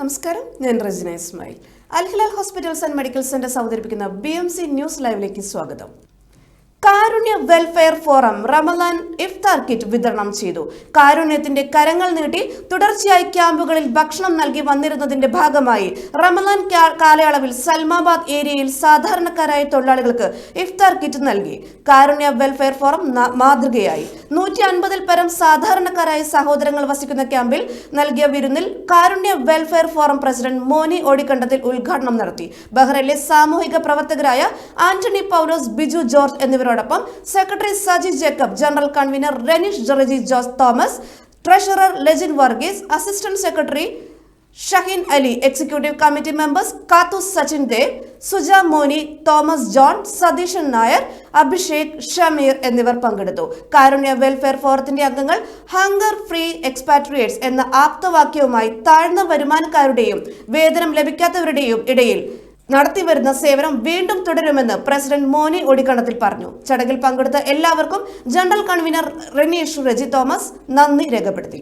നമസ്കാരം. ഞാൻ Rajana Ismail. Alhilal hospitals and medical centre അവതരിപ്പിക്കുന്ന ബി എം സി ന്യൂസ് ലൈവിലേക്ക് സ്വാഗതം. Karunya welfare forum Ramadan iftar kit വിതരണം ചെയ്തു. കാരുണ്യത്തിന്റെ കരങ്ങൾ നീട്ടി തുടർച്ചയായി ക്യാമ്പുകളിൽ ഭക്ഷണം നൽകി വന്നിരുന്നതിന്റെ ഭാഗമായി റമലാൻ കാലയളവിൽ സൽമാബാദ് ഏരിയയിൽ സാധാരണക്കാരായ തൊഴിലാളികൾക്ക് ഇഫ്താർ കിറ്റ് നൽകി. കാരുണ്യ വെൽഫെയർ ഫോറം മാതൃകയായി. നൂറ്റി അൻപതിൽ പരം സാധാരണക്കാരായ സഹോദരങ്ങൾ വസിക്കുന്ന ക്യാമ്പിൽ നൽകിയ വിരുന്നിൽ Karunya welfare forum president Moni Odikkandathil ഉദ്ഘാടനം നടത്തി. ബഹ്റൈനിലെ സാമൂഹിക പ്രവർത്തകരായ ആന്റണി പൗലോസ് ബിജു ജോർജ് എന്നിവരോടൊപ്പം secretary Saji Jacob general convener Renish Jerji Jose Thomas treasurer Lejin Varghese assistant secretary Shaheen Ali executive committee members Kathu Sachin Dev Suja Moni Thomas John Satheesan Nair Abhishek Shameer എന്നിവർ പങ്കെടുത്തു. കാരുണ്യ welfare ഫോറത്തിന്റെ അംഗങ്ങൾ hunger free expatriates എന്ന ആപ്തവാക്യവുമായി താഴ്ന്ന വരുമാനക്കാരുടെയും വേതനം ലഭിക്കാത്തവരുടെയും ഇടയിൽ നടത്തിവരുന്ന സേവനം വീണ്ടും തുടരുമെന്ന് പ്രസിഡന്റ് മോനി ഒടിക്കണത്തിൽ പറഞ്ഞു. ചടങ്ങിൽ പങ്കെടുത്ത എല്ലാവർക്കും ജനറൽ കൺവീനർ റെനീഷ് റെജി തോമസ് നന്ദി രേഖപ്പെടുത്തി.